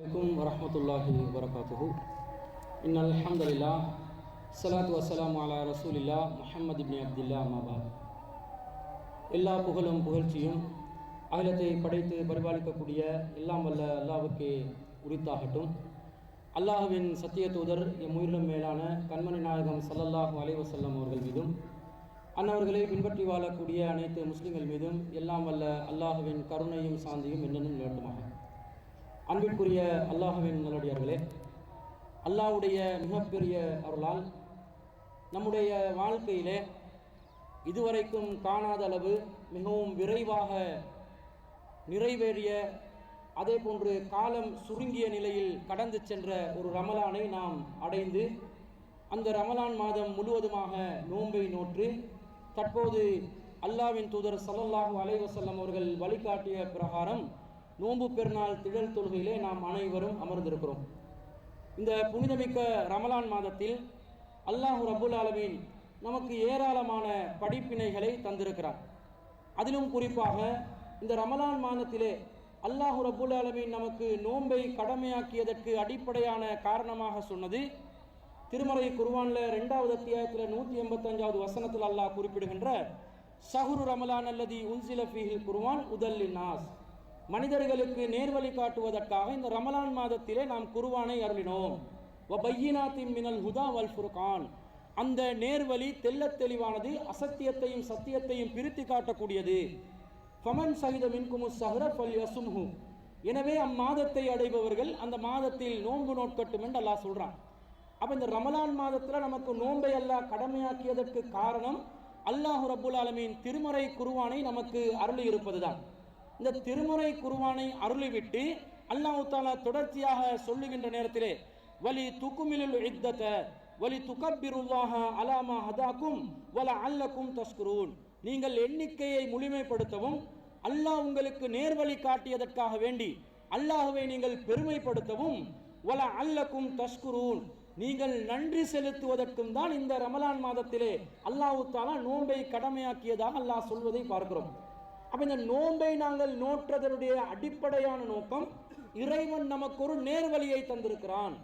அலைக்கும் வரமத்துல்லாஹி வரகாத்துஹு இன் அலமதுல்லா சலாத் வசலாம் அலா ரசூலில்லா முஹம்மது இப்னி அப்துல்லா அம்மாபா எல்லா புகழும் புகழ்ச்சியும் அகிலத்தை படைத்து பரிபாலிக்கக்கூடிய எல்லாம் வல்ல அல்லாவுக்கு உரித்தாகட்டும் அல்லாஹுவின் சத்திய தூதர் எம் உயிரினம் மேலான கண்மணி நாயகம் சல்லல்லாஹு அலைவசல்லம் அவர்கள் மீதும் அன்னவர்களை பின்பற்றி வாழக்கூடிய அனைத்து முஸ்லிம்கள் மீதும் எல்லாம் வல்ல அல்லாஹுவின் கருணையும் சாந்தியும் என்னென்னும் நிலட்டுமாக அன்பிற்குரிய அல்லாஹுவின் நல்லடியார்களே அல்லாஹ்வுடைய மிகப்பெரிய அருளால் நம்முடைய வாழ்க்கையிலே இதுவரைக்கும் காணாத அளவு மிகவும் விரைவாக நிறைவேறிய அதே போன்று காலம் சுருங்கிய நிலையில் கடந்து சென்ற ஒரு ரமலானை நாம் அடைந்து அந்த ரமலான் மாதம் முழுவதுமாக நோன்பை நோற்று தற்போது அல்லாவின் தூதர் சல்லல்லாஹு அலைவசல்லம் அவர்கள் வழிகாட்டிய பிரகாரம் நோன்பு பெருநாள் திடல் தொழுகையிலே நாம் அனைவரும் அமர்ந்திருக்கிறோம். இந்த புனிதமிக்க ரமலான் மாதத்தில் அல்லாஹு ரபுல் ஆலமீன் நமக்கு ஏராளமான படிப்பினைகளை தந்திருக்கிறார் அதிலும் குறிப்பாக இந்த ரமலான் மாதத்திலே அல்லாஹு ரபுல் ஆலமீன் நமக்கு நோன்பை கடமையாக்கியதற்கு அடிப்படையான காரணமாக சொன்னது திருமறை குர்வானில் ரெண்டாவது அத்தியாயத்தில் நூற்றி எண்பத்தஞ்சாவது வசனத்தில் அல்லாஹ் குறிப்பிடுகின்ற சஹுரு ரமலான் அல்லது உன்சில ஃபீஹில் குர்வான் உதல்லி நாஸ். மனிதர்களுக்கு நேர்வழி காட்டுவதற்காக இந்த ரமலான் மாதத்திலே நாம் குருவானை அருளினோம். பையினாத்தின் மினல் ஹுதா வல் ஃபுர்கான். அந்த நேர்வழி தெள்ளத் தெளிவானது அசத்தியத்தையும் சத்தியத்தையும் பிரித்து காட்டக்கூடியது. ஃபமன் சகித மின்குமு சஹர பல் யசும்ஹு. எனவே அம்மாதத்தை அடைபவர்கள் அந்த மாதத்தில் நோன்பு நோட்கட்டும் என்று அல்லாஹ் சொல்கிறான் அப்போ இந்த ரமலான் மாதத்தில் நமக்கு நோன்பை அல்லாஹ் கடமையாக்கியதற்கு காரணம் அல்லாஹு ரபுல் ஆலமீன் திருமறை குருவானை நமக்கு அருளி இருப்பதுதான் இந்த திருமுறை குருவானை அருளிவிட்டு அல்லாஹு தாலா தொடர்ச்சியாக சொல்லுகின்ற நேரத்திலே வலி துக்குமிலுல் இத்தத வலி துகப்பிருல்லாஹ அலாமா ஹதாக்கும் வல அல்லக்கும் தஸ்குரூன். நீங்கள் எண்ணிக்கையை முழுமைப்படுத்தவும் அல்லாஹ் உங்களுக்கு நேர்வழி காட்டியதற்காக வேண்டி அல்லாஹுவை நீங்கள் பெருமைப்படுத்தவும் வல அல்லக்கும் தஸ்குரூன். நீங்கள் நன்றி செலுத்துவதற்கும் தான் இந்த ரமலான் மாதத்திலே அல்லாஹு தாலா நோன்பை கடமையாக்கியதாக அல்லாஹ் சொல்வதை பார்க்கிறோம். அப்போ இந்த நோன்பை நாங்கள் நோற்றதனுடைய அடிப்படையான நோக்கம் இறைவன் நமக்கு ஒரு நேர்வழியை தந்திருக்கிறான்.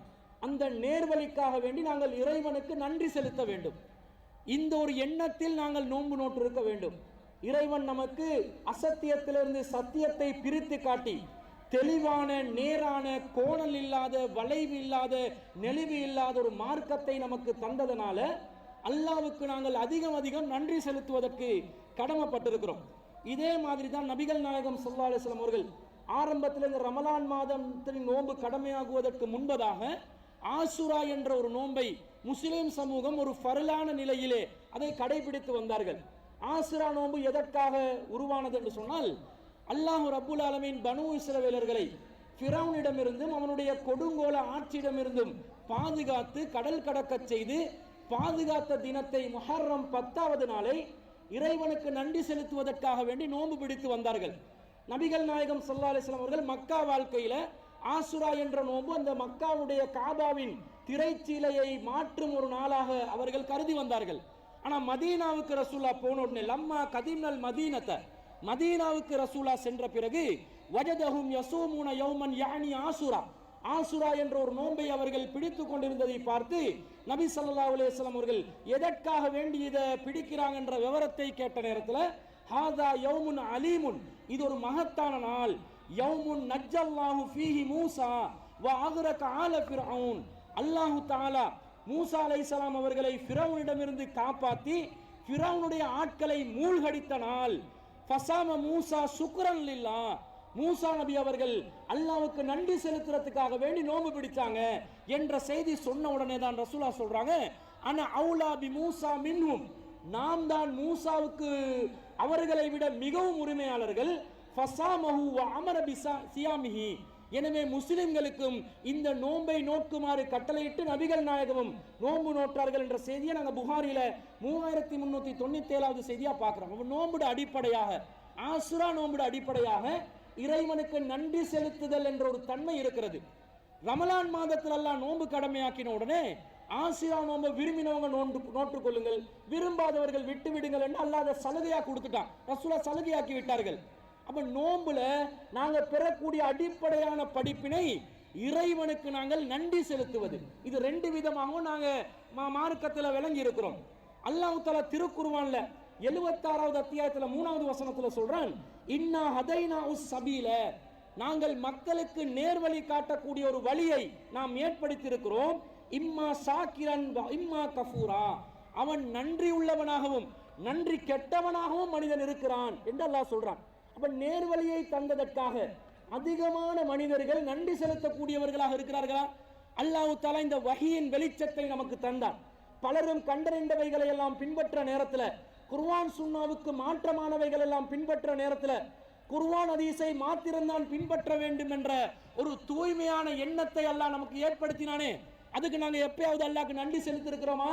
அந்த நேர்வழிக்காக வேண்டி நாங்கள் இறைவனுக்கு நன்றி செலுத்த வேண்டும். இந்த ஒரு எண்ணத்தில் நாங்கள் நோன்பு நோற்றிருக்க வேண்டும். இறைவன் நமக்கு அசத்தியத்திலிருந்து சத்தியத்தை பிரித்து காட்டி தெளிவான நேரான கோணல் இல்லாத வளைவு இல்லாத நெளிவு இல்லாத ஒரு மார்க்கத்தை நமக்கு தந்ததனால அல்லாவுக்கு நாங்கள் அதிகம் அதிகம் நன்றி செலுத்துவதற்கு கடமைப்பட்டிருக்கிறோம். இதே மாதிரி தான் நபிகள் நாயகம் ஸல்லல்லாஹு அலிஸ்லாம் அவர்கள் ஆரம்பத்தில் இந்த ரமலான் மாதத்தின் நோன்பு கடமையாகுவதற்கு முன்பதாக ஆசுரா என்ற ஒரு நோன்பை முஸ்லிம் சமூகம் ஒரு ஃபரலான நிலையிலே அதை கடைபிடித்து வந்தார்கள். ஆசுரா நோன்பு எதற்காக உருவானது என்று சொன்னால் அல்லாஹு ரபுல் ஆலமின் பனு இஸ்ரவேலர்களை ஃபிரௌனிடமிருந்தும் அவனுடைய கொடுங்கோல ஆட்சியிடமிருந்தும் பாதுகாத்து கடல் கடக்கச் செய்து பாதுகாத்த தினத்தை முஹர்ரம் பத்தாவது நாளை இறைவனுக்கு நன்றி செலுத்துவதற்காக வேண்டி நோன்பு பிடித்து வந்தார்கள். நபிகள் நாயகம் சல்லா அலிஸ்லாம் அவர்கள் மக்கா வாழ்க்கையில ஆசுரா என்ற நோன்பு அந்த மக்காவுடைய காபாவின் திரைச்சீலையை மாற்றும் ஒரு நாளாக அவர்கள் கருதி வந்தார்கள். ஆனா மதீனாவுக்கு ரசூலா போன உடனே லம்மா கதீம்னல் மதீனத்தை மதீனாவுக்கு ரசூலா சென்ற பிறகு வஜதஹும் யசூமுன யௌமன் யானி ஆசுரா. ஆசுரா என்ற ஒரு நோன்பை அவர்கள் பிடித்து கொண்டிருந்ததை பார்த்து நபி சல்லா அலுவலாம் அவர்கள் எதற்காக வேண்டி இதை பிடிக்கிறாங்க என்ற விவரத்தை கேட்ட நேரத்தில் ஹாதா யௌமுன் அலீமுன். இது ஒரு மகத்தான நாள். யௌமுன் நஜ்ஜல்லாஹு ஃபீஹி மூசா வ அக்ரக ஆல ஃபிரவுன் அல்லாஹு தாலா மூசா அலைஹிஸ்ஸலாம் அவர்களை ஃபிரவுனிடமிருந்து காப்பாற்றி ஃபிரவுனுடைய ஆட்களை மூழ்கடித்த நாள். ஃபசாம மூசா சுக்ரன் லில்லா மூசா நபி அவர்கள் அல்லாவுக்கு நன்றி செலுத்துறதுக்காக வேண்டி நோம்பு பிடிச்சாங்க என்ற செய்தி சொன்ன உடனே தான் ரசூலா சொல்றாங்க ஆனா அவுலா பி மூசா மின்ஹும். நாம் தான் மூசாவுக்கு அவர்களை விட மிகவும் உரிமையாளர்கள். ஃபசாமஹு மஹூவா அமர பிசா சியாமிஹி. எனவே முஸ்லிம்களுக்கும் இந்த நோன்பை நோக்குமாறு கட்டளையிட்டு நபிகள் நாயகமும் நோன்பு நோற்றார்கள் என்ற செய்தியை நாங்கள் புகாரில மூவாயிரத்தி முன்னூத்தி தொண்ணூத்தி ஏழாவது செய்தியா பார்க்கிறோம் நோன்புட அடிப்படையாக ஆசுரா நோன்புட அடிப்படையாக இறைவனுக்கு நன்றி செலுத்துதல் என்ற ஒரு தன்மை இருக்கிறது. ரமலான் மாதத்தில் எல்லாம் நோன்பு கடமையாக்கின உடனே ஆசிரா நோன்பை விரும்பினவங்க நோண்டு நோற்றுக் கொள்ளுங்கள். விரும்பாதவர்கள் விட்டு விடுங்கள் என்று அல்லாத சலுகையா கொடுத்துட்டான். ரசூலா சலுகையாக்கி விட்டார்கள். அப்ப நோன்புல நாங்க பெறக்கூடிய அடிப்படையான படிப்பினை இறைவனுக்கு நாங்கள் நன்றி செலுத்துவது. இது ரெண்டு விதமாகவும் நாங்க மா- விளங்கி இருக்கிறோம் அல்லாஹ் தஆலா எழுபத்தாறாவது அத்தியாயத்தில் மூணாவது வசனத்துல சொல்றான் இன்னா ஹதைனா உஸ் சபீல. நாங்கள் மக்களுக்கு நேர்வழி காட்டக்கூடிய ஒரு வழியை நாம் ஏற்படுத்தியிருக்கிறோம். இம்மா சாக்கிரன் இம்மா கஃபூரா. அவன் நன்றி உள்ளவனாகவும் நன்றி கெட்டவனாகவும் மனிதன் இருக்கிறான் என்று அல்லாஹ் சொல்றான். அப்ப நேர்வழியை தந்ததற்காக அதிகமான மனிதர்கள் நன்றி செலுத்தக்கூடியவர்களாக இருக்கிறார்களா? அல்லாஹு தஆலா இந்த வகையின் வெளிச்சத்தை நமக்கு தந்தான். பலரும் கண்டறிந்தவைகளை எல்லாம் பின்பற்ற நேரத்துல குர்வான் சுண்ணாவுக்கு மாற்றமானவைகள் எல்லாம் பின்பற்ற நேரத்தில் குர்வான் அதீசை மாத்திரம்தான் பின்பற்ற வேண்டும் என்ற ஒரு தூய்மையான எண்ணத்தை அல்லாஹ் நமக்கு ஏற்படுத்தினானே. அதுக்கு நாங்கள் எப்பயாவது அல்லாக்கு நன்றி செலுத்திருக்கிறோமா?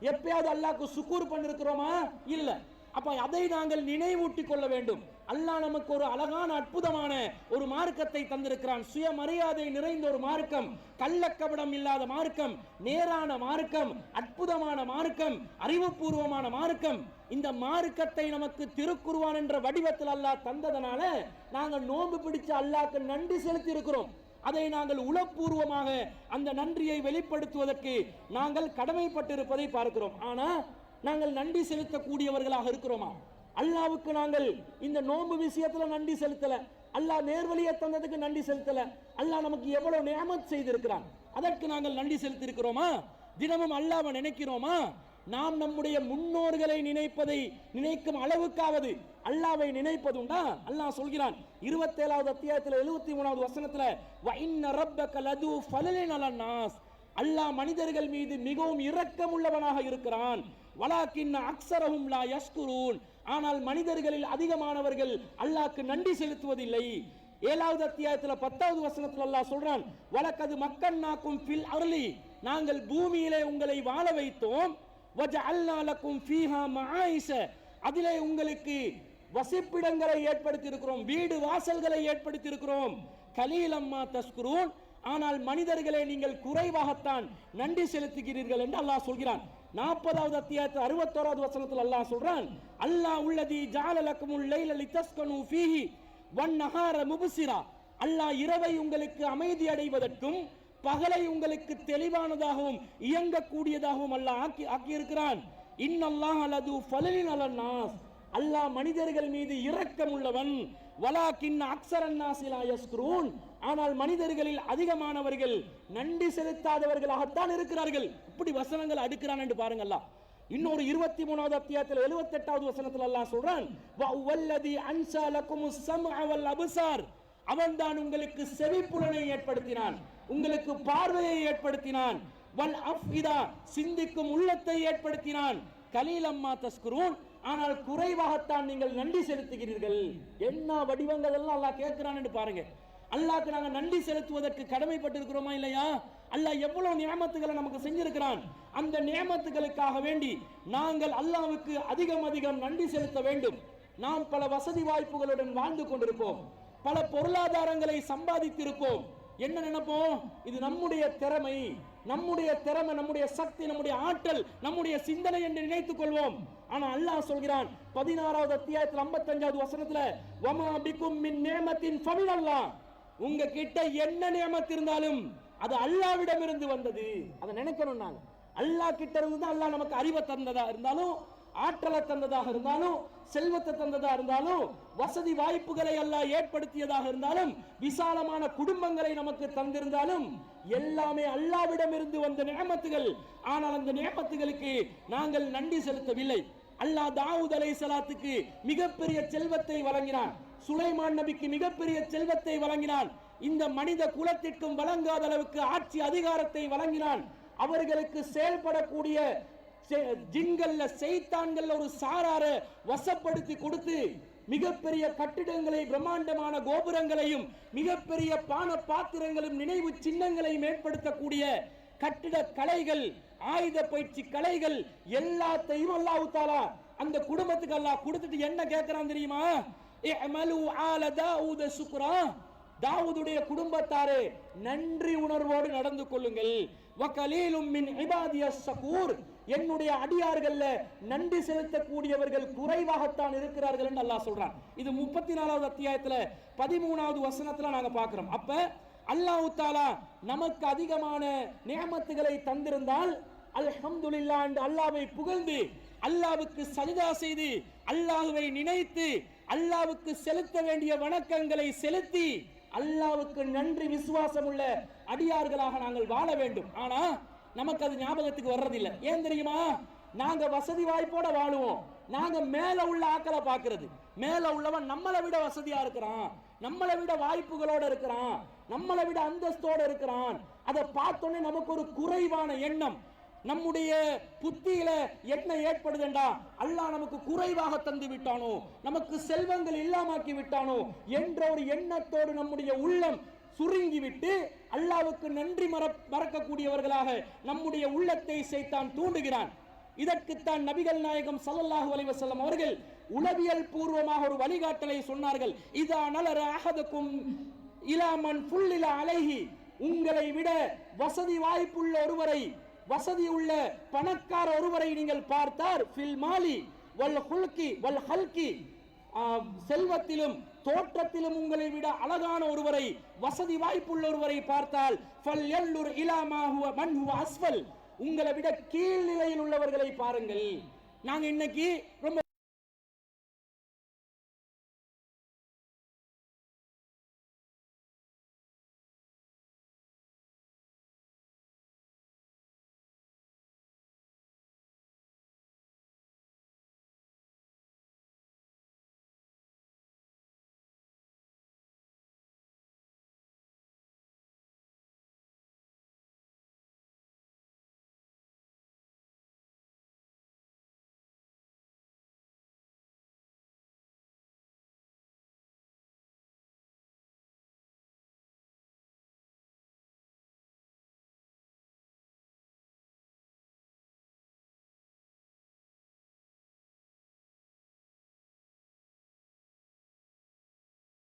எப்பயாவது அல்லாக்கு சுக்கூர் பண்ணிருக்கிறோமா? இல்லை. அப்ப அதை நாங்கள் நினைவூட்டிக் கொள்ள வேண்டும். அல்லாஹ் நமக்கு ஒரு அழகான அற்புதமான ஒரு மார்க்கத்தை தந்திருக்கிறான். சுயமரியாதை நிறைந்த ஒரு மார்க்கம் கள்ளக்கபடம் இல்லாத மார்க்கம் நேரான மார்க்கம் அற்புதமான மார்க்கம் அறிவுபூர்வமான மார்க்கம். இந்த மார்க்கத்தை நமக்கு திருக்குருவான் என்ற வடிவத்தில் அல்லாஹ் தந்ததனால நாங்கள் நோன்பு பிடிச்ச அல்லாஹ்க்கு நன்றி செலுத்தி இருக்கிறோம் அதை நாங்கள் உளப்பூர்வமாக அந்த நன்றியை வெளிப்படுத்துவதற்கு நாங்கள் கடமைப்பட்டிருப்பதை பார்க்கிறோம். ஆனா நாங்கள் நன்றி செலுத்தக்கூடியவர்களாக இருக்கிறோமா? அல்லாவுக்கு நாங்கள் இந்த நோன்பு விஷயத்துல நன்றி செலுத்தல. அல்லாஹ் நேர்வழியை தந்ததுக்கு நன்றி செலுத்தல. அல்லாஹ் நமக்கு எவ்வளவு நியமத் செய்திருக்கிறான். அதற்கு நாங்கள் நன்றி செலுத்திருக்கிறோமா தினமும் அல்லாவை நினைக்கிறோமா? நாம் நம்முடைய முன்னோர்களை நினைப்பதை நினைக்கும் அளவுக்காவது அல்லாவை நினைப்பதுண்டா? அல்லாஹ் சொல்கிறான் இருபத்தேழாவது அத்தியாயத்துல எழுபத்தி மூணாவது வசனத்துல வைன்ன இன்ன ரப்பக லது ஃபலலின் அலன் நாஸ்." அல்லாஹ் மனிதர்கள் மீது மிகவும் இரக்கமுள்ளவனாக இருக்கிறான். வலாக்கின் அக்ஸரஹும் லா யஸ்குரூன் ஆனால் மனிதர்களில் அதிகமானவர்கள் அல்லாஹ்க்கு நன்றி செலுத்துவதில்லை. ஏழாவது அத்தியாயத்தில் பத்தாவது வசனத்தில் அல்லாஹ் சொல்றான் வலக்கது மக்கன்னாக்கும் ஃபில் அருளி நாங்கள் பூமியிலே உங்களை வாழ வைத்தோம். வஜ அல்லாலக்கும் ஃபீஹா மஆயிஷ. அதிலே உங்களுக்கு வசிப்பிடங்களை ஏற்படுத்தி இருக்கிறோம் வீடு வாசல்களை ஏற்படுத்தி இருக்கிறோம் கலீலம்மா தஸ்குரூன். ஆனால் மனிதர்களை நீங்கள் குறைவாகத்தான் நன்றி செலுத்துகிறீர்கள் என்று அல்லாஹ் சொல்கிறான். நாற்பதாவது அத்தியாயத்து அறுபத்தோராவது வசனத்தில் அல்லாஹ் சொல்றான் அல்லாஹ் உள்ளதி ஜாலலக்குமுல் லைல லிதஸ்கனு ஃபீஹி வன் நஹார முபுசிரா. அல்லாஹ் இரவை உங்களுக்கு அமைதி அடைவதற்கும் பகலை உங்களுக்கு தெளிவானதாகவும் இயங்கக்கூடியதாகவும் அல்லாஹ் ஆக்கி ஆக்கியிருக்கிறான். இன்னல்லாஹ் அலது ஃபலலின் அலன்னாஸ் அல்லாஹ் மனிதர்கள் மீது இரக்கம் உள்ளவன் வலாக்கின் அக்சரன்னாசிலா யஸ்குரூன். ஆனால் மனிதர்களில் அதிகமானவர்கள் நன்றி செலுத்தாதவர்களாகத்தான் இருக்கிறார்கள். இப்படி வசனங்கள் அடுக்கிறான் என்று பாருங்க இன்னொரு இருபத்தி மூணாவது அத்தியாயத்தில் எழுபத்தி எட்டாவது வசனத்தில் எல்லாம் சொல்றான் வல்லதி அன்சா லக்குமுஸ் அவன்தான் உங்களுக்கு செவிப்புலனை ஏற்படுத்தினான் உங்களுக்கு பார்வையை ஏற்படுத்தினான். வல் அஃபிதா சிந்திக்கும் உள்ளத்தை ஏற்படுத்தினான். கலீலம்மா தஸ்குரூன். ஆனால் குறைவாகத்தான் நீங்கள் நன்றி செலுத்துகிறீர்கள். என்ன வடிவங்கள் எல்லாம் அல்லாஹ் கேட்கிறான்னு பாருங்க. அல்லாக்கு நாங்கள் நன்றி செலுத்துவதற்கு கடமைப்பட்டிருக்கிறோமா இல்லையா? அல்லாஹ் எவ்வளவு நியமத்துகளை நமக்கு செஞ்சிருக்கிறான். அந்த நியமத்துகளுக்காக வேண்டி நாங்கள் அல்லாவுக்கு அதிகம் அதிகம் நன்றி செலுத்த வேண்டும். நாம் பல வசதி வாய்ப்புகளுடன் வாழ்ந்து கொண்டிருப்போம். பல பொருளாதாரங்களை சம்பாதித்திருப்போம். என்ன நினைப்போம்? இது நம்முடைய திறமை. நம்முடைய திறமை நம்முடைய சக்தி நம்முடைய ஆற்றல் நம்முடைய சிந்தனை என்று நினைத்துக் கொள்வோம். ஆனா அல்லாஹ் சொல்கிறான் பதினாறாவது அத்தியாயத்தில் 55வது வசனத்துல வமா பிக்கும் மின் நேமத்தின் ஃபமினல்லாஹ் உங்க கிட்ட என்ன நியமத்து இருந்தாலும் அது அல்லாவிடம் இருந்து வந்தது. அதை நினைக்கணும் நாங்க. அல்லாஹ் கிட்ட இருந்து தான் அல்லாஹ் நமக்கு அறிவை தந்ததா இருந்தாலும் ஆற்றலை தந்ததாக இருந்தாலும் செல்வத்தை தந்ததா இருந்தாலும் வசதி வாய்ப்புகளை எல்லாம் ஏற்படுத்தியதாக இருந்தாலும் விசாலமான குடும்பங்களை நமக்கு தந்திருந்தாலும் எல்லாமே அல்லாவிடம் இருந்து வந்த நியமத்துகள். ஆனால் அந்த நியமத்துகளுக்கு நாங்கள் நன்றி செலுத்தவில்லை. அல்லாஹ் தாவூத் அலை சலாத்துக்கு மிகப்பெரிய செல்வத்தை வழங்கினான். சுலைமான் நபிக்கு மிகப்பெரிய செல்வத்தை வழங்கினான். இந்த மனித குலத்திற்கும் வழங்காத அளவுக்கு ஆட்சி அதிகாரத்தை வழங்கினான். அவர்களுக்கு செயல்படக்கூடிய செ- ஜின்கள்ல செய்தான்கள் ஒரு சாரார வசப்படுத்தி கொடுத்து மிகப்பெரிய கட்டிடங்களை பிரம்மாண்டமான கோபுரங்களையும் மிகப்பெரிய பான பாத்திரங்களும் நினைவு சின்னங்களையும் ஏற்படுத்தக்கூடிய கட்டிட கலைகள் ஆயுத பயிற்சி கலைகள் எல்லாத்தையும் அல்லாஹ் தாலா அந்த குடும்பத்துக்கு அல்லாஹ் கொடுத்துட்டு என்ன கேட்கிறான் தெரியுமா? சுக்ரா. தாவூதுடைய குடும்பத்தாரே நன்றி உணர்வோடு நடந்து கொள்ளுங்கள். வகலீலும் மின் இபாதிய சகூர் என்னுடைய அடியார்கள்ல நன்றி செலுத்தக்கூடியவர்கள் குறைவாகத்தான் இருக்கிறார்கள் என்று அல்லாஹ் சொல்றான். இது முப்பத்தி நாலாவது அத்தியாயத்துல பதிமூணாவது வசனத்துல நாங்க பாக்குறோம் அப்ப அல்லாஹ் தாலா நமக்கு அதிகமான நியமத்துகளை தந்திருந்தால் அல்ஹம்துலில்லாஹ் என்று அல்லாஹ்வை புகழ்ந்து அல்லாவுக்கு சஜிதா செய்து அல்லாஹுவை நினைத்து அல்லாவுக்கு செலுத்த வேண்டிய வணக்கங்களை செலுத்தி அல்லாவுக்கு நன்றி விசுவாசம் உள்ள அடியார்களாக நாங்கள் வாழ வேண்டும். ஆனா நமக்கு அது ஞாபகத்துக்கு வர்றதில்லை. ஏன் தெரியுமா? நாங்க வசதி வாய்ப்போட வாழுவோம். நாங்க மேல உள்ள ஆக்களை பாக்குறது மேல உள்ளவன் நம்மளை விட வசதியா இருக்கிறான். நம்மளை விட வாய்ப்புகளோட இருக்கிறான். நம்மளை விட அந்தஸ்தோட இருக்கிறான். அதை பார்த்தோன்னே நமக்கு ஒரு குறைவான எண்ணம். நம்முடைய புத்தியில என்ன ஏற்படுதுண்டா? அல்லாஹ் நமக்கு குறைவாக தந்து விட்டானோ? நமக்கு செல்வங்கள் இல்லாமாக்கி விட்டானோ? என்ற ஒரு எண்ணத்தோடு நம்முடைய உள்ளம் சுருங்கிவிட்டு அல்லாவுக்கு நன்றி மற மறக்கக்கூடியவர்களாக நம்முடைய உள்ளத்தை சைத்தான் தூண்டுகிறான். இதற்குத்தான் நபிகள் நாயகம் ஸல்லல்லாஹு அலைஹி வஸல்லம் அவர்கள் உளவியல் பூர்வமாக ஒரு வழிகாட்டலை சொன்னார்கள். இதா நலர அஹதுக்கும் இலாமன் புல்லில அலைகி உங்களை விட வசதி வாய்ப்புள்ள ஒருவரை வசதி உள்ள பணக்கார ஒருவரை நீங்கள் பார்த்தார் ஃபில் மாலி வல் ஹுல்கி வல் ஹல்கி ஆஹ், செல்வத்திலும் தோற்றத்திலும் உங்களை விட அழகான ஒருவரை வசதி வாய்ப்புள்ள ஒருவரை பார்த்தால் ஃபல் எல்லூர் இலாமா ஹுவ மன் உங்களை விட கீழ்நிலையில் உள்ளவர்களை பாருங்கள். நாங்க இன்னைக்கு ரொம்ப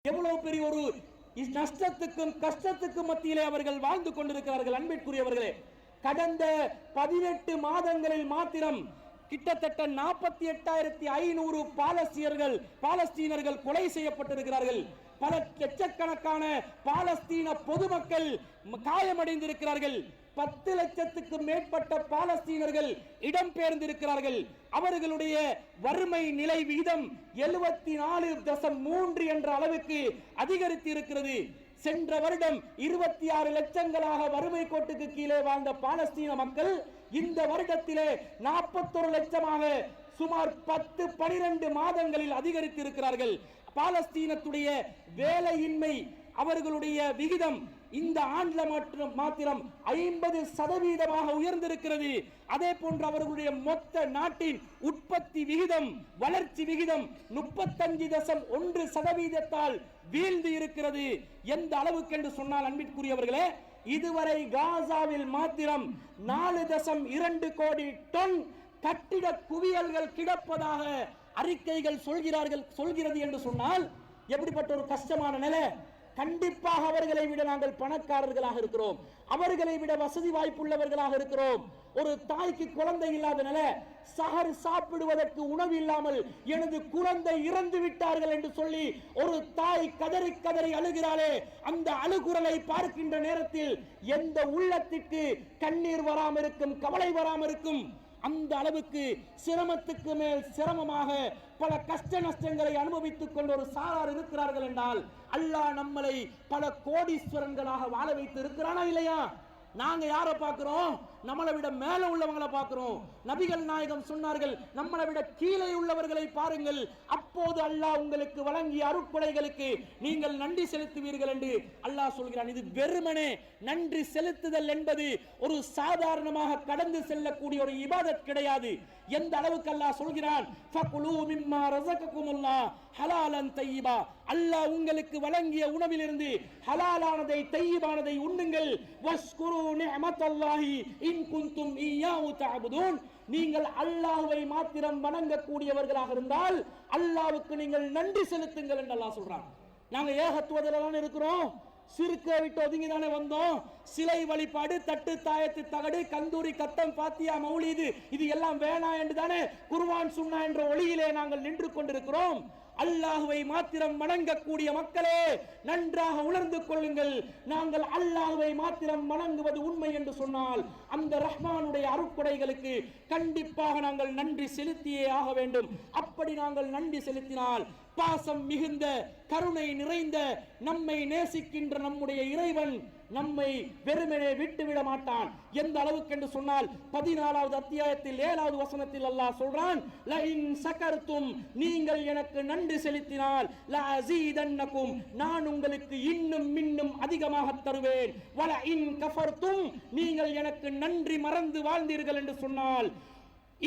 எவ்வளவு பெரிய ஒரு நஷ்டத்துக்கும் கஷ்டத்துக்கும் மத்தியிலே அவர்கள் வாழ்ந்து கொண்டிருக்கிறார்கள் அன்பிற்குரியவர்களே. கடந்த பதினெட்டு மாதங்களில் மாத்திரம் கிட்டத்தட்ட நாற்பத்தி எட்டாயிரத்தி ஐநூறு பாலஸ்தீனர்கள் பாலஸ்தீனர்கள் கொலை செய்யப்பட்டிருக்கிறார்கள். பல லட்சக்கணக்கான பாலஸ்தீன பொதுமக்கள் காயமடைந்திருக்கிறார்கள். பத்து லட்சத்துக்கு மேற்பட்ட பாலஸ்தீனர்கள் இடம்பெயர்ந்திருக்கிறார்கள் அவர்களுடைய வறுமை நிலை விகிதம் எழுபத்தி நாலு தசம் மூன்று என்ற அளவுக்கு அதிகரித்து இருக்கிறது சென்ற வருடம் இருபத்தி ஆறு லட்சங்களாக வறுமை கோட்டுக்கு கீழே வாழ்ந்த பாலஸ்தீன மக்கள் இந்த வருடத்திலே நாற்பத்தொரு லட்சமாக சுமார் பத்து பனிரெண்டு மாதங்களில் அதிகரித்து இருக்கிறார்கள் பாலஸ்தீனத்துடைய வேலையின்மை அவர்களுடைய விகிதம் இந்த ஆண்டுல மற்றும் மாத்திரம் ஐம்பது சதவீதமாக உயர்ந்திருக்கிறது. அதே போன்று அவர்களுடைய மொத்த நாட்டின் உற்பத்தி விகிதம் வளர்ச்சி விகிதம் முப்பத்தஞ்சு தசம் ஒன்று சதவீதத்தால் வீழ்ந்து இருக்கிறது. எந்த அளவுக்கு என்று சொன்னால் அன்பிற்குரியவர்களே இதுவரை காசாவில் மாத்திரம் நாலு தசம் இரண்டு கோடி டன் கட்டிட குவியல்கள் கிடப்பதாக அறிக்கைகள் சொல்கிறார்கள் சொல்கிறது என்று சொன்னால் எப்படிப்பட்ட ஒரு கஷ்டமான நிலை? கண்டிப்பாக அவர்களை விட நாங்கள் பணக்காரர்களாக இருக்கிறோம். அவர்களை விட வசதி வாய்ப்புள்ளவர்களாக இருக்கிறோம். ஒரு தாய்க்கு குழந்தை இல்லாத நில சஹர் சாப்பிடுவதற்கு உணவு இல்லாமல் எனது குழந்தை இறந்து விட்டார்கள் என்று சொல்லி ஒரு தாய் கதறி கதறி அழுகிறாளே அந்த அழுகுரலை பார்க்கின்ற நேரத்தில் எந்த உள்ளத்திற்கு கண்ணீர் வராமல் இருக்கும் கவலை வராம இருக்கும் அந்த அளவுக்கு சிரமத்துக்கு மேல் சிரமமாக பல கஷ்ட நஷ்டங்களை அனுபவித்துக் கொண்ட ஒரு சாரார் இருக்கிறார்கள் என்றால் அல்லாஹ் நம்மளை பல கோடீஸ்வரன்களாக வாழ வைத்து இருக்கிறானா இல்லையா? நாங்க யாரை பார்க்கிறோம்? நம்மளை விட மேல உள்ளவங்களை பார்க்கிறோம். நபிகள் நாயகம் சொன்னார்கள் நம்மளை விட கீழே உள்ளவர்களை பாருங்கள். அப்போது அல்லாஹ் உங்களுக்கு வழங்கிய அருட்கொடைகளுக்கு நீங்கள் நன்றி செலுத்துவீர்கள் என்று அல்லாஹ் சொல்கிறான். இது வெறுமனே நன்றி செலுத்துதல் என்பது ஒரு சாதாரணமாக கடந்து செல்லக்கூடிய ஒரு இபாதத் கிடையாது. எந்த அளவுக்கு அல்லாஹ் சொல்கிறான் ஹலாலன் அல்லாஹ் உங்களுக்கு வழங்கிய உணவிலிருந்து ஹலாலானதை தையிபானதை உண்ணுங்கள். வஸ்குரு நிஅமத்தல்லாஹி இன் குன்தும் நீங்கள் அல்லாஹ்வை மாத்திரம் வணங்கக்கூடியவர்களாக இருந்தால் அல்லாஹ்வுக்கு நீங்கள் நன்றி செலுத்துங்கள் என்று அல்லாஹ் சொல்றான். நாங்க ஏகத்துவத்தில் தான் இருக்கிறோம். சிறுக்க விட்டு ஒதுங்கி தானே வந்தோம். சிலை வழிபாடு தட்டு தாயத்து தகடு கந்தூரி கத்தம் பாத்தியா மௌலிது இது எல்லாம் வேணா என்று தானே குர்வான் சுண்ணா என்ற ஒளியிலே நாங்கள் நின்று கொண்டிருக்கிறோம். அல்லாஹுவை மாத்திரம் வணங்கக்கூடிய மக்களே நன்றாக உணர்ந்து கொள்ளுங்கள். நாங்கள் அல்லாஹுவை மாத்திரம் வணங்குவது உண்மை என்று சொன்னால் அந்த ரஹ்மானுடைய அருக்குடைகளுக்கு கண்டிப்பாக நாங்கள் நன்றி செலுத்தியே ஆக வேண்டும். அப்படி நாங்கள் நன்றி செலுத்தினால் பாசம் மிகுந்த கருணை நிறைந்த நம்மை நேசிக்கின்ற நம்முடைய இறைவன் நம்மை வெறுமனே விட்டுவிட மாட்டான். எந்த அளவுக்கு என்று சொன்னால் பதினாலாவது அத்தியாயத்தில் ஏழாவது வசனத்தில் அல்லாஹ் சொல்றான் லஇன் சகர்த்தும் நீங்கள் எனக்கு நன்றி செலுத்தினால் லஅஸீதன்னகும் நான் உங்களுக்கு இன்னும் இன்னும் அதிகமாக தருவேன். வல இன் கஃபர்த்தும் நீங்கள் எனக்கு நன்றி மறந்து வாழ்ந்தீர்கள் என்று சொன்னால்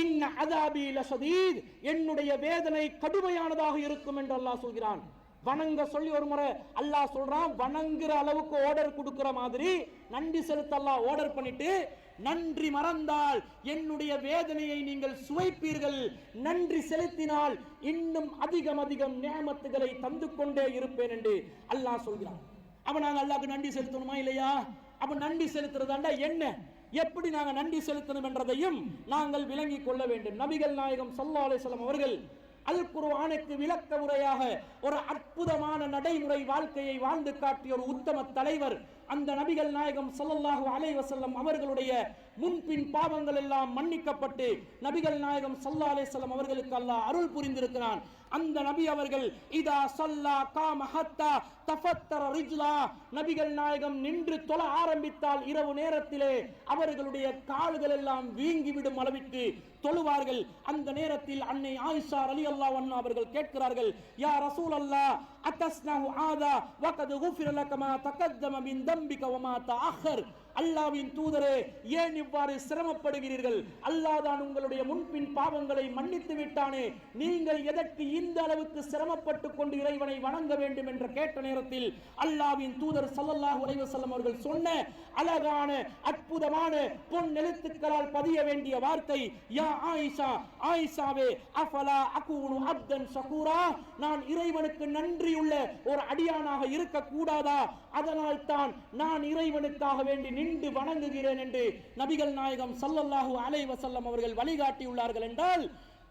இன்ன அதாபி லசதீத் என்னுடைய வேதனை கடுமையானதாக இருக்கும் என்று அல்லாஹ் சொல்கிறான். வணங்க சொல்லி ஒரு முறை அல்லாஹ் சொல்றான் வணங்குற அளவுக்கு ஆர்டர் கொடுக்கிற மாதிரி நன்றி செலுத்த அல்லாஹ் ஆர்டர் பண்ணிட்டு நன்றி மறந்தால் என்னுடைய வேதனையை நீங்கள் சுவைப்பீர்கள். நன்றி செலுத்தினால் இன்னும் அதிகம் அதிகம் நியமத்துகளை தந்து கொண்டே இருப்பேன் என்று அல்லாஹ் சொல்கிறான். அப்ப நாங்க அல்லாஹ்க்கு நன்றி செலுத்தணுமா இல்லையா? அப்ப நன்றி செலுத்துறதாண்டா என்ன? எப்படி நாங்கள் நன்றி செலுத்தணும் என்றதையும் நாங்கள் விளங்கிக் கொள்ள வேண்டும். நபிகள் நாயகம் சல்லா அலிஸ்லாம் அவர்கள் அல் குர்ஆனுக்கு விளக்க உரையாக ஒரு அற்புதமான நடைமுறை வாழ்க்கையை வாழ்ந்து காட்டிய ஒரு உத்தம தலைவர் அந்த நபிகள் நாயகம் சல்லல்லாஹு அலை வசல்லம் அவர்களுடைய முன்பின் பாவங்கள் எல்லாம் மன்னிக்கப்பட்டு நபிகள் நாயகம் சல்லா அலே வஸல்லம் அவர்களுக்கு அல்லாஹ் அருள் புரிந்திருக்கிறான். அந்த நபி அவர்கள் இதா சல்லா காம ஹத்தா தஃபத்தர ரிஜ்லா. நபிகள் நாயகம் நின்று தொழ ஆரம்பித்தால் இரவு நேரத்திலே அவர்களுடைய கால்கள் எல்லாம் வீங்கிவிடும் அளவிற்கு தொழுவார்கள். அந்த நேரத்தில் அன்னை ஆயிஷா அலி அல்லாஹ் அவர்கள் கேட்கிறார்கள் யா ரசூல் அல்லாஹ் أتسنه هذا وقد غفر لك ما تقدم من ذنبك وما تأخر. அல்லாவின் தூதரே ஏன் இவ்வாறு சிரமப்படுகிறீர்கள்? அல்லாஹ் தான் உங்களுடைய முன்பின் பாவங்களை மன்னித்து விட்டானே. நீங்கள் எதற்கு இந்த அளவுக்கு சிரமப்பட்டு கொண்டு இறைவனை வணங்க வேண்டும் என்று கேட்ட நேரத்தில் அல்லாவின் தூதர் சல்லல்லாஹ் உலைவசல்லம் அவர்கள் சொன்ன அழகான அற்புதமான பொன் எழுத்துக்களால் பதிய வேண்டிய வார்த்தை யா ஆயிஷா ஆயிஷாவே அஃபலா அகூனு அப்தன் சகூரா நான் இறைவனுக்கு நன்றியுள்ள ஒரு அடியானாக இருக்க கூடாதா அதனால் தான் நான் இறைவனுக்காக வேண்டி நின்று வணங்குகிறேன் என்று நபிகள் நாயகம் சல்லல்லாஹு அலை வசல்லம் அவர்கள் வழிகாட்டியுள்ளார்கள் என்றால்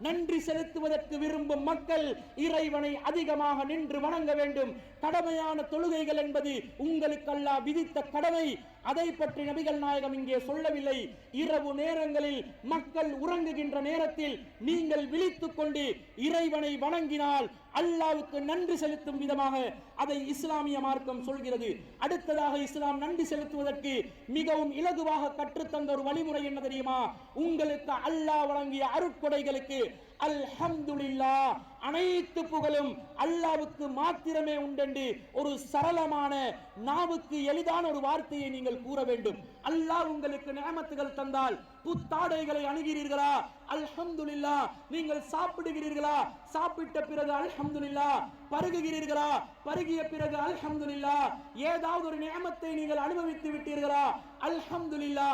நன்றி செலுத்துவதற்கு விரும்பும் மக்கள் இறைவனை அதிகமாக நின்று வணங்க வேண்டும். கடமையான தொழுகைகள் என்பது உங்களுக்கு அல்லாஹ் விதித்த கடமை. அதை பற்றி நபிகள் நாயகம் இங்கே சொல்லவில்லை. இரவு நேரங்களில் மக்கள் உறங்குகின்ற நேரத்தில் நீங்கள் விழித்துக் கொண்டு இறைவனை வணங்கினால் அல்லாவுக்கு நன்றி செலுத்தும் விதமாக அதை இஸ்லாமிய மார்க்கம் சொல்கிறது. அடுத்ததாக இஸ்லாம் நன்றி செலுத்துவதற்கு மிகவும் இலகுவாக கற்றுத்தந்த ஒரு வழிமுறை என்ன தெரியுமா? உங்களுக்கு அல்லாஹ் வழங்கிய அருட்கொடைகளுக்கு அல்ஹம்துலில்லா. அனைத்து புகழும் அல்லாவுக்கு மாத்திரமே உண்டென்று ஒரு சரளமான நாவுக்கு எளிதான ஒரு வார்த்தையை நீங்கள் கூற வேண்டும். அல்லாஹ் உங்களுக்கு நியமத்துகள் தந்தால் புத்தாடைகளை அணுகிறீர்களா? அல்ஹம்துலில்லா. நீங்கள் சாப்பிடுகிறீர்களா? சாப்பிட்ட பிறகு அல்ஹம்துலில்லா. பருகுகிறீர்களா? பருகிய பிறகு அல்ஹம்துலில்லா. ஏதாவது ஒரு நியமத்தை நீங்கள் அனுபவித்து விட்டீர்களா? அல்ஹம்துலில்லா.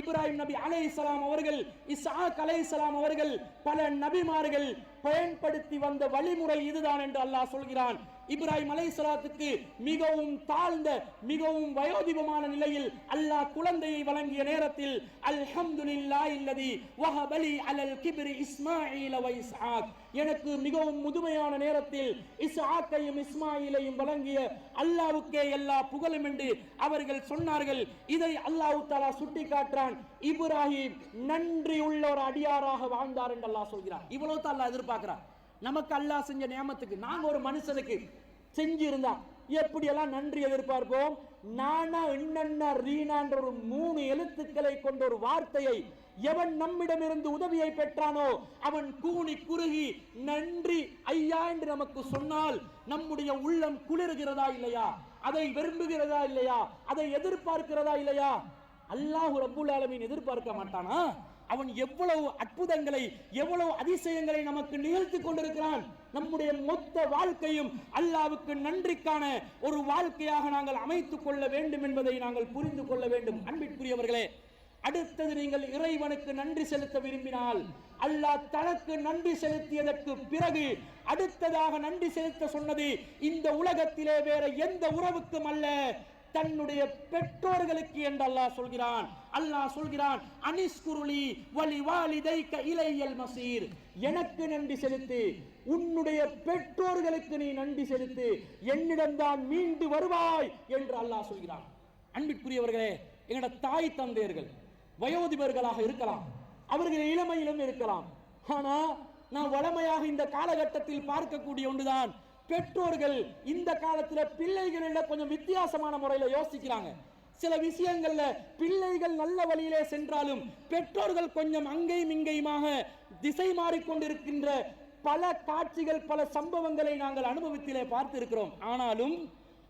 இப்ராஹிம் நபி அலைஹிஸ்ஸலாம் அவர்கள் இஸ்ஹாக் அலைஹிஸ்ஸலாம் அவர்கள் பல நபிமார்கள் பயன்படுத்தி வந்த வழிமுறை இதுதான் என்று அல்லாஹ் சொல்கிறான். இப்ராஹிம் அலைஹிஸ்ஸலாத்துக்கு மிகவும் தாழ்ந்த மிகவும் வயோதிபமான நிலையில் அல்லாஹ் குழந்தையை வழங்கிய நேரத்தில் அல்ஹம்துலில்லாஹ் இல்லதி வஹபலி அலல் கிபிரி இஸ்மாஈல வ இஸ்ஹாக். எனக்கு மிகவும் முதுமையான நேரத்தில் இஸ்ஹாக்கையும் இஸ்மாயிலையும் வழங்கிய அல்லாஹ்வுக்கே எல்லா புகழும் என்று அவர்கள் சொன்னார்கள். இதை அல்லாஹ் தஆலா சுட்டி காட்டுறான் இப்ராஹிம் நன்றி உள்ள ஒரு அடியாராக வாழ்ந்தார் என்று அல்லாஹ் சொல்கிறார் இவ்வளவு தான் அல்லாஹ் எதிர்பார்க்கிறார் நமக்கு அல்லாஹ் செஞ்ச நியமத்துக்கு நாங்க ஒரு மனுஷனுக்கு செஞ்சிருந்தா எப்படி எல்லாம் நன்றி எதிர்பார்ப்போம்? நானா இன்னன்னா ரீனான்ற ஒரு மூணு எழுத்துக்களை கொண்ட ஒரு வார்த்தையை எவன் நம்மிடமிருந்து உதவியை பெற்றானோ அவன் கூனி குறுகி நன்றி ஐயா என்று நமக்கு சொன்னால் நம்முடைய உள்ளம் குளிர்கிறதா இல்லையா? அதை விரும்புகிறதா இல்லையா? அதை எதிர்பார்க்கிறதா இல்லையா? அல்லாஹ் ரபுல் ஆலமின் எதிர்பார்க்க மாட்டானா? அவன் எவ்வளவு அற்புதங்களை எவ்வளவு அதிசயங்களை நமக்கு நிகழ்த்தி கொண்டிருக்கிறான். நம்முடைய மொத்த வாழ்க்கையும் அல்லாவுக்கு நன்றிக்கான ஒரு வாழ்க்கையாக நாங்கள் அமைத்துக் கொள்ள வேண்டும் என்பதை நாங்கள் புரிந்து கொள்ள வேண்டும். அன்பிற்குரியவர்களே அடுத்தது நீங்கள் இறைவனுக்கு நன்றி செலுத்த விரும்பினால் அல்லாஹ் தனக்கு நன்றி செலுத்தியதற்கு பிறகு அடுத்ததாக நன்றி செலுத்த சொன்னது இந்த உலகத்திலே வேற எந்த உறவுக்கும் அல்ல. தன்னுடைய பெற்றோர்களுக்கு என்று அல்லாஹ் சொல்கிறான். அல்லாஹ் சொல்கிறான் அனிஸ்குருளி வலி வாலிதைக்க இலையல் மசீர். எனக்கு நன்றி செலுத்து உன்னுடைய பெற்றோர்களுக்கு நீ நன்றி செலுத்து என்னிடம்தான் மீண்டு வருவாய் என்று அல்லாஹ் சொல்கிறான். அன்பிற்குரியவர்களே எங்களோட தாய் தந்தையர்கள் வயோதிபர்களாக இருக்கலாம் அவர்கள் இளமையிலும் இருக்கலாம். ஆனா நான் வளமையாக இந்த காலகட்டத்தில் பார்க்கக்கூடிய ஒன்றுதான். பெற்றோர்கள் இந்த காலத்துல பிள்ளைகளில் கொஞ்சம் வித்தியாசமான முறையில யோசிக்கிறாங்க. சில விஷயங்கள்ல பிள்ளைகள் நல்ல வழியிலே சென்றாலும் பெற்றோர்கள் கொஞ்சம் அங்கேயும் இங்கேயுமாக திசை மாறிக்கொண்டிருக்கின்ற பல காட்சிகள் பல சம்பவங்களை நாங்கள் அனுபவத்திலே பார்த்திருக்கிறோம். ஆனாலும்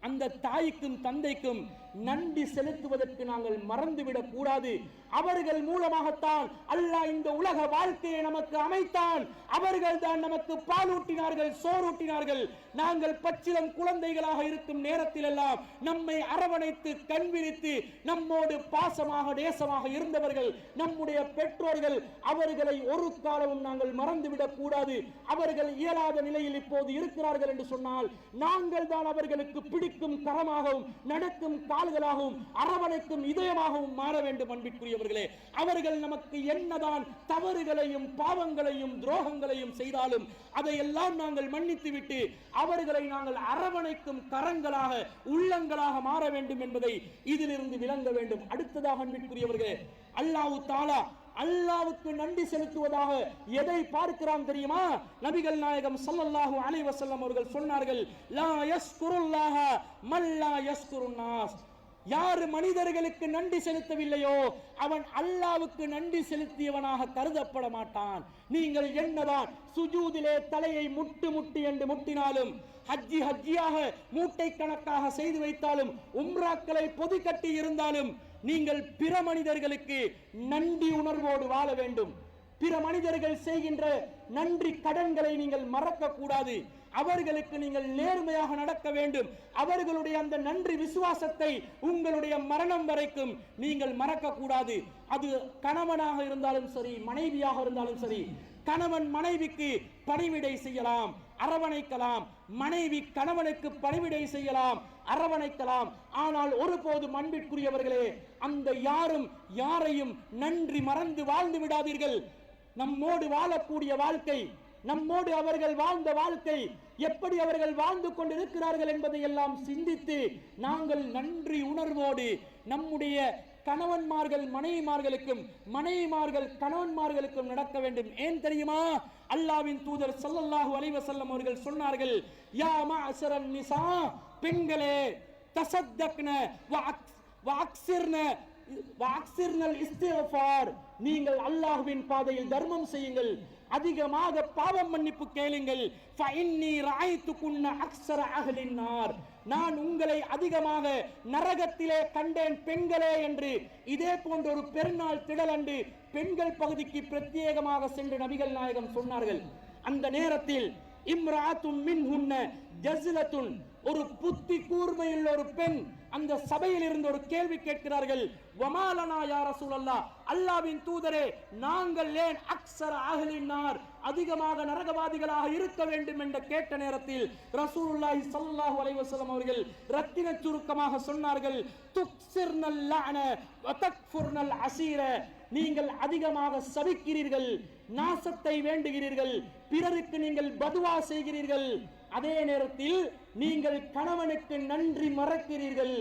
அந்த தாய்க்கும் தந்தைக்கும் நன்றி செலுத்துவதற்கு நாங்கள் மறந்துவிடக் கூடாது. அவர்கள் மூலமாகத்தான் அல்லாஹ் இந்த உலக வாழ்க்கையை நமக்கு அமைத்தான். அவர்கள் தான் நமக்கு பாலூட்டினார்கள் சோறூட்டினார்கள் நாங்கள் பச்சிலம் குழந்தைகளாக இருக்கும் நேரத்தில் எல்லாம் நம்மை அரவணைத்து கண்விரித்து நம்மோடு பாசமாக நேசமாக இருந்தவர்கள் நம்முடைய பெற்றோர்கள் அவர்களை ஒரு காலமும் நாங்கள் மறந்துவிடக் கூடாது. அவர்கள் இயலாத நிலையில் இப்போது இருக்கிறார்கள் என்று சொன்னால் நாங்கள் தான் அவர்களுக்கு பிடிக்கும் கரமாகவும் நடக்கும் கால்களாகவும் அரவணைக்கும் இதயமாகவும் மாற வேண்டும் அன்பிற்குரியவர்களே. அவர்கள் நமக்கு என்னதான் தவறுகளையும் பாவங்களையும் துரோகங்களையும் செய்தாலும் அதையெல்லாம் நாங்கள் மன்னித்துவிட்டு அவர்களை நாங்கள் அரவணைக்கும் கரங்களாக உள்ளங்களாக மாற வேண்டும் என்பதை இதிலிருந்து விளங்க வேண்டும். அடுத்ததாக அன்பிற்குரியவர்களே அல்லாஹ் தாலா அல்லாவுக்கு நன்றி செலுத்துவதாக எதை பார்க்கிறான் தெரியுமா? நபிகள் நாயகம் சல்லல்லாஹு அலைவசல்லம் அவர்கள் சொன்னார்கள் லா யஸ்குருல்லாஹ மல்லா யஸ்குருன்னாஸ் யார் மனிதர்களுக்கு நன்றி செலுத்தவில்லையோ அவன் அல்லாவுக்கு நன்றி செலுத்தியவனாக கருதப்பட மாட்டான். நீங்கள் என்னதான் சுஜூதிலே தலையை முட்டு முட்டு என்று முட்டினாலும் ஹஜ்ஜி ஹஜ்ஜியாக மூட்டை கணக்காக செய்து வைத்தாலும் உம்ராக்களை பொது கட்டி இருந்தாலும் நீங்கள் பிற மனிதர்களுக்கு நன்றி உணர்வோடு வாழ வேண்டும். பிற மனிதர்கள் செய்கின்ற நன்றி கடன்களை நீங்கள் மறக்க கூடாது அவர்களுக்கு நீங்கள் நேர்மையாக நடக்க வேண்டும். அவர்களுடைய அந்த நன்றி விசுவாசத்தை உங்களுடைய மரணம் வரைக்கும் நீங்கள் மறக்க கூடாது அது கணவனாக இருந்தாலும் சரி மனைவியாக இருந்தாலும் சரி கணவன் மனைவிக்கு பணிவிடை செய்யலாம் அரவணைக்கலாம் மனைவி கணவனுக்கு பணிவிடை செய்யலாம் அரவணைக்கலாம். ஆனால் ஒருபோதும் அன்பிற்குரியவர்களே அந்த யாரும் யாரையும் நன்றி மறந்து வாழ்ந்து விடாதீர்கள். நம்மோடு வாழக்கூடிய வாழ்க்கை நம்மோடு அவர்கள் வாழ்ந்த வாழ்க்கை எப்படி அவர்கள் வாழ்ந்து கொண்டிருக்கிறார்கள் என்பதை எல்லாம் சிந்தித்து நாங்கள் நன்றி உணர்வோடு நம்முடைய கணவன்மார்கள் மனைவிமார்களுக்கும் மனைவிமார்கள் கணவன்மார்களுக்கும் நடக்க வேண்டும். ஏன் தெரியுமா? அல்லாவின் தூதர் சல்லல்லாஹு அலைவசல்லம் அவர்கள் சொன்னார்கள் யா மஅஸரன் நிசா பெண்களே தசத்தக்ன வாக்சிர்ன வாக்சிர்னல் வஅக்ஸிர்னல் நீங்கள் அல்லாஹ்வின் பாதையில் தர்மம் செய்யுங்கள். அதிகமாக பாவம் மன்னிப்பு கேளுங்கள். நான் உங்களை அதிகமாக நரகத்திலே கண்டேன் பெண்களே என்று. இதே போன்ற ஒரு பெருநாள் திடலன்று பெண்கள் பகுதிக்கு பிரத்யேகமாக சென்று நபிகள் நாயகம் சொன்னார்கள். அந்த நேரத்தில் இம்ராத்தும் மின் உன்ன ஜஸ்லத்துன் ஒரு புத்தி கூர்மையுள்ள ஒரு பெண் அந்த சபையில் இருந்து ஒரு கேள்வி கேட்கிறார்கள். வமாலனா யா சூழல்லா அல்லாவின் தூதரே நாங்கள் ஏன் அக்சர அகலினார் அதிகமாக நரகவாதிகளாக இருக்க வேண்டும் என்று கேட்ட நேரத்தில் ரசூலுல்லாஹி ஸல்லல்லாஹு அலைஹி வஸல்லம் அவர்கள் ரத்தின சுருக்கமாக சொன்னார்கள் துக்ஸிர்னல் லஅன வ தக்ஃபுர்னல் அசீர. நீங்கள் அதிகமாக சபிக்கிறீர்கள் நாசத்தை வேண்டுகிறீர்கள் பிறருக்கு நீங்கள் பதுவா செய்கிறீர்கள். அதே நேரத்தில் நீங்கள் கணவனுக்கு நன்றி மறக்கிறீர்கள்.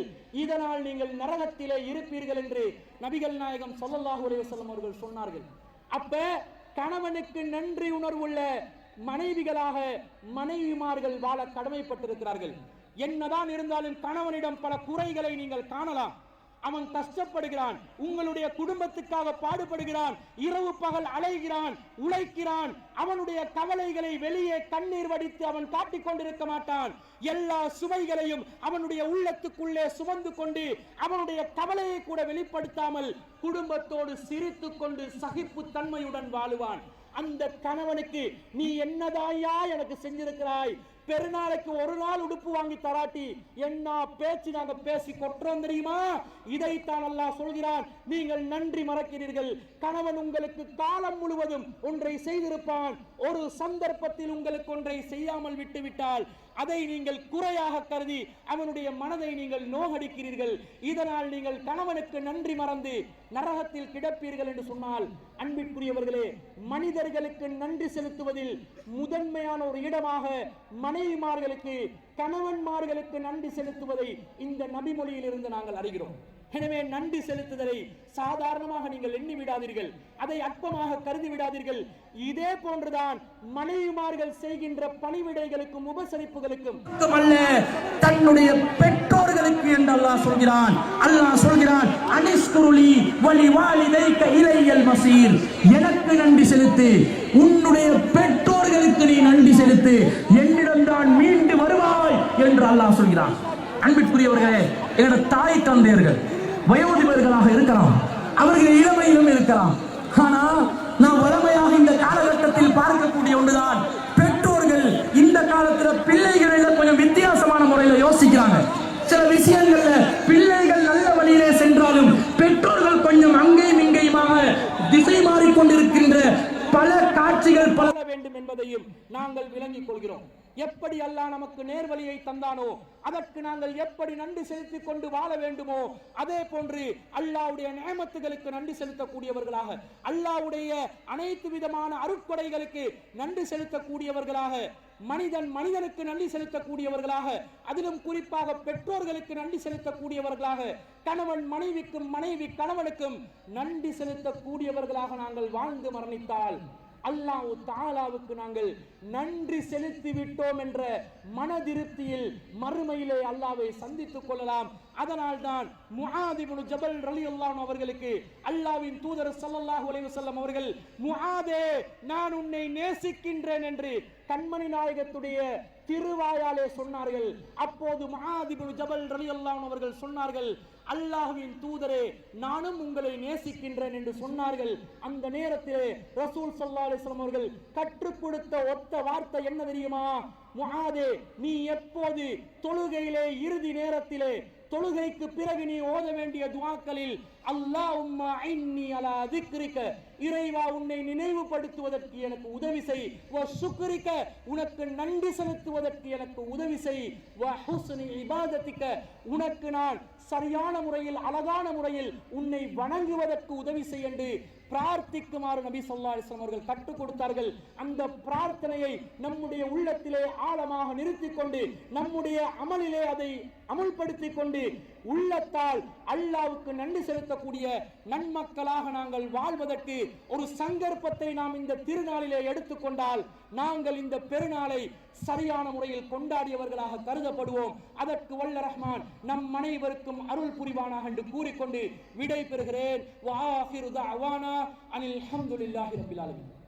இதனால் நீங்கள் நரகத்திலே இருப்பீர்கள் என்று நபிகள் நாயகம் சொல்லல்லாஹு அலைஹி அவர்கள் சொன்னார்கள். அப்ப கணவனுக்கு நன்றி உணர்வுள்ள மனைவிகளாக மனைவிமார்கள் வாழ கடமைப்பட்டிருக்கிறார்கள். என்னதான் இருந்தாலும் கணவனிடம் பல குறைகளை நீங்கள் காணலாம். அவன் கஷ்டப்படுகிறான் உங்களுடைய குடும்பத்துக்காக பாடுபடுகிறான் இரவு பகல் அலைகிறான் உழைக்கிறான் அவனுடைய கவலைகளை வெளியே கண்ணீர் வடித்து அவன் காட்டிக் கொண்டிருக்க மாட்டான். எல்லா சுவைகளையும் அவனுடைய உள்ளத்துக்குள்ளே சுமந்து கொண்டு அவனுடைய கவலையை கூட வெளிப்படுத்தாமல் குடும்பத்தோடு சிரித்து கொண்டு சகிப்பு தன்மையுடன் வாழுவான். அந்த கணவனுக்கு நீ என்னதாயா எனக்கு செஞ்சிருக்கிறாய்? பெருநாளைக்கு ஒரு நாள் உடுப்பு வாங்கி தராட்டி என்ன பேச்சு நாங்க பேசி கொட்டுறோம் தெரியுமா? இதைத்தான் அல்லாஹ் சொல்கிறான். நீங்கள் நன்றி மறக்கிறீர்கள். கணவன் உங்களுக்கு காலம் முழுவதும் ஒன்றை செய்திருப்பான். ஒரு சந்தர்ப்பத்தில் உங்களுக்கு ஒன்றை செய்யாமல் விட்டுவிட்டால் அதை நீங்கள் குறையாக கருதி அவனுடைய மனதை நீங்கள் நோகடிக்கிறீர்கள். இதனால் நீங்கள் கணவனுக்கு நன்றி மறந்து நரகத்தில் கிடப்பீர்கள் என்று சொன்னால் அன்பிற்குரியவர்களே மனிதர்களுக்கு நன்றி செலுத்துவதில் முதன்மையான ஒரு இடமாக மனைவிமார்களுக்கு கணவன்மார்களுக்கு நன்றி செலுத்துவதை இந்த நபிமொழியில் இருந்து நாங்கள் அறிகிறோம். எனவே நன்றி செலுத்துதலை சாதாரணமாக நீங்கள் எண்ணி விடாதீர்கள். அதை அற்பமாக கருதி விடாதீர்கள். இதே போன்றுதான் மனைவிமார்கள் செய்கின்ற பணிவிடைகளுக்கும் உபசரிப்புகளுக்கும். அல்ல தன்னுடைய பெற்றோர்களுக்கு என்று அல்லாஹ் சொல்கிறான். அல்லாஹ் சொல்கிறான் அனிஸ்குருளி வலி வாலிதைக்க இலையல் மசீர். எனக்கு நன்றி செலுத்து. உன்னுடைய பெற்றோர்களுக்கு நீ நன்றி செலுத்து. என்னிடம் தான் மீண்டு வருவாய் என்று அல்லாஹ் சொல்கிறான். அன்பிற்குரியவர்களே எங்களோட தாய் தந்தையர்கள் வயோதிபர்களாக இருக்கலாம். அவர்கள் இளமையிலும் இருக்கலாம். ஆனால் நாம் வளமையாக இந்த காலகட்டத்தில் பார்க்கக்கூடிய ஒன்றுதான். பெற்றோர்கள் இந்த காலத்துல பிள்ளைகளை கொஞ்சம் வித்தியாசமான முறையில யோசிக்கிறாங்க. சில விஷயங்கள்ல பிள்ளைகள் நல்ல வழியிலே சென்றாலும் பெற்றோர்கள் கொஞ்சம் அங்கேயும் இங்கேயுமாக திசை மாறிக்கொண்டிருக்கின்ற பல காட்சிகள் பல வேண்டும் என்பதையும் நாங்கள் விளங்கிக் கொள்கிறோம். எப்படி அல்லாஹ் நமக்கு நேர்வழியை தந்தானோ அதற்கு நாங்கள் எப்படி நன்றி செலுத்திக் கொண்டு வாழ வேண்டுமோ அதே போன்று அல்லாஹ்வுடைய நேமத்துகளுக்கு நன்றி செலுத்தக்கூடியவர்களாக அல்லாஹ்வுடைய அனைத்து விதமான அருட்கொடைகளுக்கு நன்றி செலுத்தக்கூடியவர்களாக மனிதன் மனிதனுக்கு நன்றி செலுத்தக்கூடியவர்களாக அதிலும் குறிப்பாக பெற்றோர்களுக்கு நன்றி செலுத்தக்கூடியவர்களாக கணவன் மனைவிக்கும் மனைவி கணவனுக்கும் நன்றி செலுத்தக்கூடியவர்களாக நாங்கள் வாழ்ந்து மரணித்தால் அல்லாஹ் தாலாவுக்கு நாங்கள் நன்றி செலுத்தி விட்டோம் என்ற மனதிருப்தியில் மறுமையிலே அல்லாவை சந்தித்துக் கொள்ளலாம். அதனால் தான் முஹாதிபுனு ஜபல் ரலியல்லாஹு அவர்களுக்கு அல்லாவின் தூதர் ஸல்லல்லாஹு அலைவு செல்லம் அவர்கள் முஹாதே நான் உன்னை நேசிக்கின்றேன் என்று கண்மணி நாயகத்துடைய திருவாயாலே சொன்னார்கள். அப்போது முஆதிபுனு ஜபல் ரலியல்லாஹு அவர்கள் சொன்னார்கள் அல்லாஹுவின் தூதரே நானும் உங்களை நேசிக்கின்றேன் என்று சொன்னார்கள். அந்த நேரத்திலே ரசூல் சல்லா அலிஸ்லாம் அவர்கள் கற்றுக் கொடுத்த ஒத்த வார்த்தை என்ன தெரியுமா? முகாதே நீ எப்போது தொழுகையிலே இறுதி நேரத்திலே தொழுகைக்கு பிறகு நீ ஓத வேண்டிய துவாக்களில் அல்லா உம்மா இன்னி அலா திக்ரிக்க இறைவா உன்னை நினைவுபடுத்துவதற்கு எனக்கு உதவி செய். வ சுக்ரிக்க உனக்கு நன்றி செலுத்துவதற்கு எனக்கு உதவி செய். வ ஹுஸ்னி இபாதத்திக்க உனக்கு நான் சரியான முறையில் அழகான முறையில் உன்னை வணங்குவதற்கு உதவி செய் என்று பிரார்த்திக்குமாறு நபி சொல்லா அலிஸ்லாம் அவர்கள் கற்றுக் கொடுத்தார்கள். அந்த பிரார்த்தனையை நம்முடைய உள்ளத்திலே ஆழமாக நிறுத்திக் கொண்டு நம்முடைய அமலிலே அதை அமுல்படுத்திக் கொண்டு உள்ளத்தால் அல்லாவுக்கு நன்றி செலுத்தக்கூடிய நன்மக்களாக நாங்கள் வாழ்வதற்கு ஒரு சங்கற்பத்தை நாம் இந்த திருநாளிலே எடுத்துக்கொண்டால் நாங்கள் இந்த பெருநாளை சரியான முறையில் கொண்டாடியவர்களாக கருதப்படுவோம். அதற்கு வல்ல ரஹ்மான் நம் அனைவருக்கும் அருள் புரிவானாக என்று கூறிக்கொண்டு விடை பெறுகிறேன் அனில் அஹமதுல்லாஹி ரபிலாலுமின்